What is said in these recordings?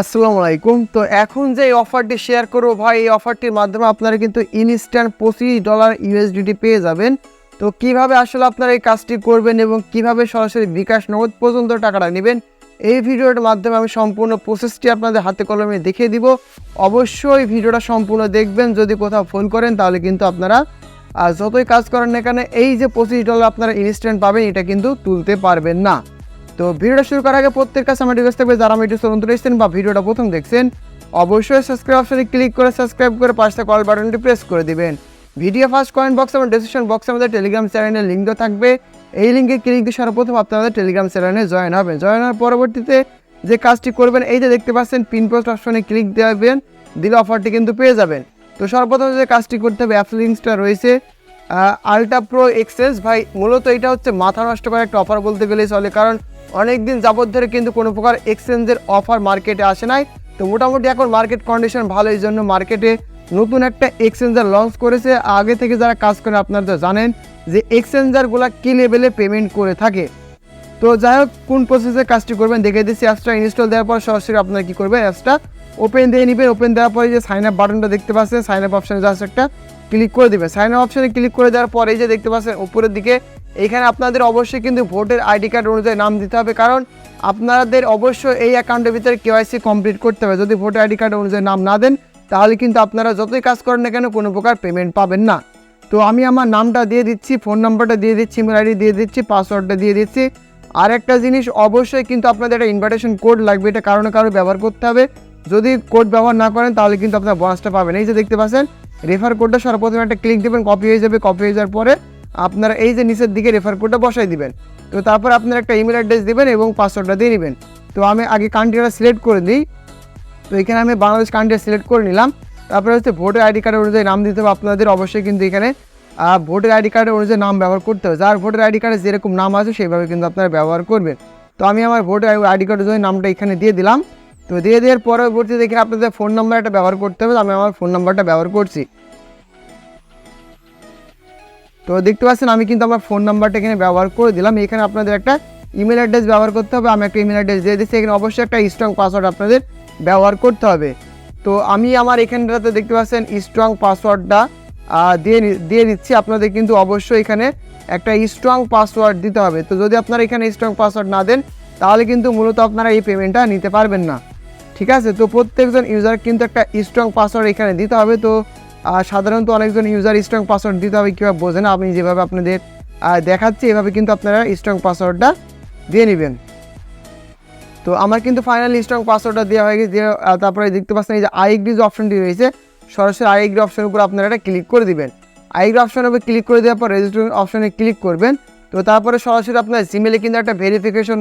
আসসালামু আলাইকুম। তো এখন যে অফারটি শেয়ার করব ভাই, এই অফারটির মাধ্যমে আপনারা কিন্তু ইনস্ট্যান্ট পঁচিশ ডলার ইউএসডিটি পেয়ে যাবেন। তো কীভাবে আসলে আপনারা এই কাজটি করবেন এবং কীভাবে সরাসরি বিকাশ নগদ পর্যন্ত টাকাটা নেবেন, এই ভিডিওর মাধ্যমে আমি সম্পূর্ণ প্রসেসটি আপনাদের হাতে কলমে দেখিয়ে দিব। অবশ্যই ভিডিওটা সম্পূর্ণ দেখবেন, যদি কোথাও ফোন করেন তাহলে কিন্তু আপনারা আর যতই কাজ করেন না কেন, এই যে পঁচিশ ডলার আপনারা ইনস্ট্যান্ট পাবেন, এটা কিন্তু তুলতে পারবেন না। তো ভিডিওটা শুরু করার আগে প্রত্যেক কাছে আমার রিকোয়েস্ট থাকবে, যারা আমার ইউটিউব নতুন এসেছেন বা ভিডিওটা প্রথম দেখছেন, অবশ্যই সাবস্ক্রাইব অপশনে ক্লিক করে সাবস্ক্রাইব করে পাশে কল বাটনটি প্রেস করে দিবেন। ভিডিও ফার্স্ট কমেন্ট বক্স এবং ডিসক্রিপশন বক্সে আমাদের টেলিগ্রাম চ্যানেলের লিঙ্ক থাকবে। এই লিঙ্কে ক্লিক দিয়ে সর্বপ্রথম আপনি আমাদের টেলিগ্রাম চ্যানেলে জয়েন হবেন। জয়েন হওয়ার পরবর্তীতে যে কাজটি করবেন, এই যে দেখতে পাচ্ছেন পিন পোস্ট অপশনে ক্লিক দেবেন, দিলে অফারটি কিন্তু পেয়ে যাবেন। তো সর্বপ্রথম যে কাজটি করতে হবে অ্যাপস লিঙ্কসটা রয়েছে আলট্রা প্রো এক্সেস ভাই, মূলত এটা হচ্ছে মাথা নষ্ট করার একটা অফার বলতে গেলেই চলে, কারণ অনেক দিন যাবত ধরে কিন্তু কোনো প্রকার এক্সচেঞ্জের অফার মার্কেটে আসে নাই। তো মোটামুটি এখন মার্কেট কন্ডিশন ভালো, এই জন্য মার্কেটে নতুন একটা এক্সচেঞ্জার লঞ্চ করেছে। আগে থেকে যারা কাজ করে আপনারা তো জানেন যে এক্সচেঞ্জারগুলো কী লেভেলে পেমেন্ট করে থাকে। তো যাই হোক, কোন প্রসেসে কাজটি করবেন দেখে দিচ্ছি অ্যাপসটা ইনস্টল দেওয়ার পর সরাসরি আপনারা কী করবেন অ্যাপসটা ওপেন দিয়ে নেবেন। ওপেন দেওয়ার পরে যে সাইন আপ বাটনটা দেখতে পাচ্ছেন সাইন আপ অপশানে জাস্ট একটা ক্লিক করে দেবেন। সাইন আপ অপশানে ক্লিক করে দেওয়ার পরে যে দেখতে পাচ্ছেন, উপরের দিকে এখানে আপনাদের অবশ্যই কিন্তু ভোটের আইডি কার্ড অনুযায়ী নাম দিতে হবে, কারণ আপনাদের অবশ্যই এই অ্যাকাউন্টের ভিতরে কেওয়াইসি কমপ্লিট করতে হবে। যদি ভোটার আইডি কার্ড অনুযায়ী নাম না দেন, তাহলে কিন্তু আপনারা যতই কাজ করেন না কেন, কোনো প্রকার পেমেন্ট পাবেন না। তো আমি আমার নামটা দিয়ে দিচ্ছি ফোন নাম্বারটা দিয়ে দিচ্ছি ইমেল আইডি দিয়ে দিচ্ছি পাসওয়ার্ডটা দিয়ে দিচ্ছি। আর একটা জিনিস, অবশ্যই কিন্তু আপনাদের একটা ইনভাইটেশন কোড লাগবে, এটা কারণে কারও ব্যবহার করতে হবে। যদি কোড ব্যবহার না করেন, তাহলে কিন্তু আপনার বোনাসটা পাবেন। এই যে দেখতে পাচ্ছেন রেফার কোডটা সর্বপ্রথমে একটা ক্লিক দেবেন কপি হয়ে যাবে কপি হয়ে যাওয়ার পরে আপনারা এই যে নিচের দিকে রেফার কোডটা বসাই দিবেন, তো তারপর আপনার একটা ইমেল অ্যাড্রেস দেবেন এবং পাসওয়ার্ডটা দিয়ে নেবেন। তো আমি আগে কান্ট্রিটা সিলেক্ট করে দিই। তো এখানে আমি বাংলাদেশ কান্ট্রি সিলেক্ট করে নিলাম। তারপরে হচ্ছে ভোটার আইডি কার্ড অনুযায়ী নাম দিতে হবে আপনাদের, অবশ্যই কিন্তু এখানে ভোটার আইডি কার্ডের অনুযায়ী নাম ব্যবহার করতে হবে। যার ভোটার আইডি কার্ডে যেরকম নাম আছে, সেইভাবে কিন্তু আপনারা ব্যবহার করবেন। তো আমি আমার ভোটার আইডি কার্ড অনুযায়ী নামটা এখানে দিয়ে দিলাম। তো দিয়ে দেওয়ার পরবর্তীতে এখানে আপনাদের ফোন নাম্বার একটা ব্যবহার করতে হবে। আমি আমার ফোন নাম্বারটা ব্যবহার করছি। তো দেখতে পাচ্ছেন, আমি কিন্তু আমার ফোন নাম্বারটা এখানে ব্যবহার করে দিলাম। এখানে আপনাদের একটা ইমেল অ্যাড্রেস ব্যবহার করতে হবে। আমি একটা ইমেল অ্যাড্রেস দিয়ে দিচ্ছি। এখানে অবশ্যই একটা স্ট্রং পাসওয়ার্ড আপনাদের ব্যবহার করতে হবে। তো আমি আমার এখানটাতে দেখতে পাচ্ছেন স্ট্রং পাসওয়ার্ডটা দিয়ে দিয়ে দিচ্ছি। আপনাদের কিন্তু অবশ্যই এখানে একটা স্ট্রং পাসওয়ার্ড দিতে হবে। তো যদি আপনারা এখানে স্ট্রং পাসওয়ার্ড না দেন, তাহলে কিন্তু মূলত আপনারা এই পেমেন্টটা নিতে পারবেন না। ঠিক আছে? তো প্রত্যেকজন ইউজার কিন্তু একটা স্ট্রং পাসওয়ার্ড এখানে দিতে হবে। তো সাধারণত অনেকজন ইউজার স্ট্রং পাসওয়ার্ড দিতে হবে, কীভাবে বোঝে না? আমি যেভাবে আপনাদের দেখাচ্ছি, এভাবে কিন্তু আপনারা স্ট্রং পাসওয়ার্ডটা দিয়ে নেবেন। তো আমার কিন্তু ফাইনালি স্ট্রং পাসওয়ার্ডটা দেওয়া হয়ে গেছে তারপরে দেখতে পাচ্ছেন এই যে আইএগ্রি যে অপশনটি রয়েছে, সরাসরি আইএগ্রি অপশনের উপর আপনারা এটা ক্লিক করে দিবেন। আইএগ্রি অপশনের উপর ক্লিক করে দেওয়ার পর রেজিস্ট্রেশন অপশনে ক্লিক করবেন। তো তারপরে সরাসরি আপনার জিমেলে কিন্তু একটা ভেরিফিকেশন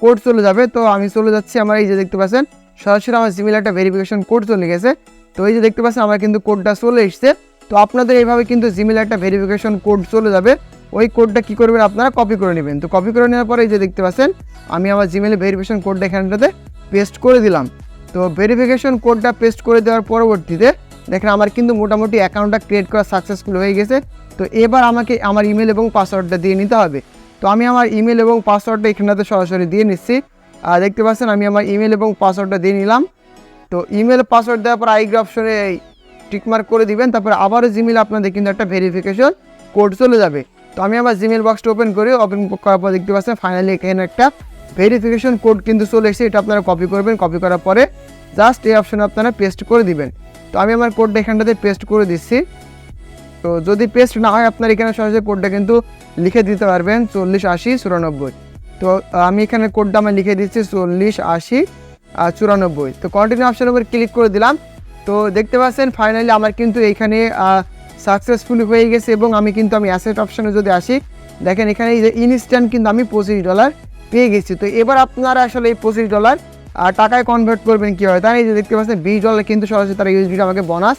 কোড চলে যাবে। তো আমি চলে যাচ্ছি আমার এই যে দেখতে পাচ্ছেন, সরাসরি আমার জিমেলে একটা ভেরিফিকেশন কোড চলে গেছে। তো এই যে দেখতে পাচ্ছেন, আমার কিন্তু কোডটা চলে এসছে। তো আপনাদের এইভাবে কিন্তু জিমেলে একটা ভেরিফিকেশন কোড চলে যাবে। ওই কোডটা কী করবেন আপনারা? কপি করে নেবেন। তো কপি করে নেওয়ার পরে এই যে দেখতে পাচ্ছেন, আমি আমার জিমেলে ভেরিফিকেশন কোডটা এখানটাতে পেস্ট করে দিলাম। তো ভেরিফিকেশন কোডটা পেস্ট করে দেওয়ার পরবর্তীতে, দেখেন আমার কিন্তু মোটামুটি অ্যাকাউন্টটা ক্রিয়েট করা সাকসেসফুল হয়ে গেছে। তো এবার আমাকে আমার ইমেল এবং পাসওয়ার্ডটা দিয়ে নিতে হবে। তো আমি আমার ইমেল এবং পাসওয়ার্ডটা এখানটাতে সরাসরি দিয়ে নিচ্ছি। আর দেখতে পাচ্ছেন, আমি আমার ইমেল এবং পাসওয়ার্ডটা দিয়ে নিলাম। তো ইমেল পাসওয়ার্ড দেওয়ার পর আইগ্রি অপশনে টিকমার্ক করে দিবেন, তারপরে আবারও জিমেল আপনাদের কিন্তু একটা ভেরিফিকেশন কোড চলে যাবে। তো আমি আমার জিমেল বক্সটা ওপেন করি ওপেন করার পর দেখতে পাচ্ছেন ফাইনালি এখানে একটা ভেরিফিকেশন কোড কিন্তু চলে এসেছে, এটা আপনারা কপি করবেন। কপি করার পরে জাস্ট এই অপশনে আপনারা পেস্ট করে দিবেন। তো আমি আমার কোডটা এখানটাতে পেস্ট করে দিচ্ছি। তো যদি পেস্ট না হয়, আপনার এখানে সরাসরি কোডটা কিন্তু লিখে দিতে পারবেন। চল্লিশ আশি চুরানব্বই। তো আমি এখানে কোডটা আমি লিখে দিচ্ছি চল্লিশ আশি চুরানব্বই। তো কন্টিনিউ অপশনের উপর ক্লিক করে দিলাম। তো দেখতে পাচ্ছেন ফাইনালি আমার কিন্তু এইখানে সাকসেসফুল হয়ে গেছে এবং আমি কিন্তু আমি অ্যাসেট অপশানে যদি আসি দেখেন এখানে এই যে ইনস্ট্যান্ট কিন্তু আমি পঁচিশ ডলার পেয়ে গেছি। তো এবার আপনারা আসলে এই পঁচিশ ডলার টাকায় কনভার্ট করবেন কী হয় তাই এই যে দেখতে পাচ্ছেন বিশ ডলার কিন্তু সরাসরি তারা ইউএসডি আমাকে বোনাস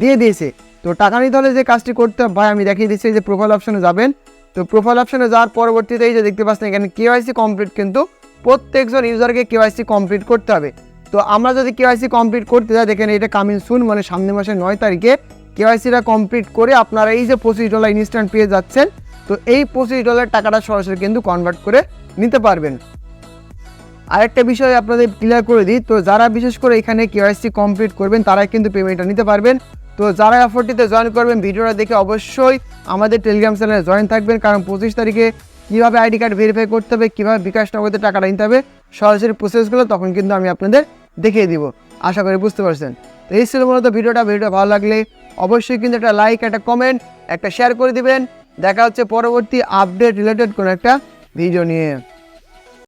দিয়ে দিয়েছে। তো টাকা নিতে হলে যে কাজটি করতে হবে, ভাই আমি দেখিয়ে দিচ্ছি যে প্রোফাইল অপশানে যাবেন। তো প্রোফাইল অপশানে যাওয়ার পরবর্তীতে এই যে দেখতে পাচ্ছেন এখানে কেওয়াইসি কমপ্লিট কিন্তু প্রত্যেকজন ইউজারকে কেওয়াইসি কমপ্লিট করতে হবে। তো আমরা যদি কেওয়াইসি কমপ্লিট করতে যাই, দেখেন এটা কামিং সুন মানে সামনের মাসের নয় তারিখে কেওয়াইসিটা কমপ্লিট করে আপনারা এই যে পঁচিশ ডলার ইনস্ট্যান্ট পেয়ে যাচ্ছেন, তো এই পঁচিশ ডলার টাকাটা সরাসরি কিন্তু কনভার্ট করে নিতে পারবেন। আরেকটা বিষয় আপনাদের ক্লিয়ার করে দিই, তো যারা বিশেষ করে এখানে কেওয়াইসি কমপ্লিট করবেন, তারাই কিন্তু পেমেন্টটা নিতে পারবেন। তো যারা অফারটিতে জয়েন করবেন, ভিডিওটা দেখে অবশ্যই আমাদের টেলিগ্রাম চ্যানেলে জয়েন থাকবেন, কারণ পঁচিশ তারিখে কীভাবে আইডি কার্ড ভেরিফাই করতে হবে, কীভাবে বিকাশ নগদে টাকাটা নিতে হবে, সরাসরি প্রসেসগুলো তখন কিন্তু আমি আপনাদের দেখিয়ে দিব। আশা করি বুঝতে পারছেন। তো এই ছিল মূলত ভিডিওটা ভিডিওটা ভালো লাগলে অবশ্যই কিন্তু একটা লাইক একটা কমেন্ট একটা শেয়ার করে দিবেন। দেখা হচ্ছে পরবর্তী আপডেট রিলেটেড কোনো একটা ভিডিও নিয়ে।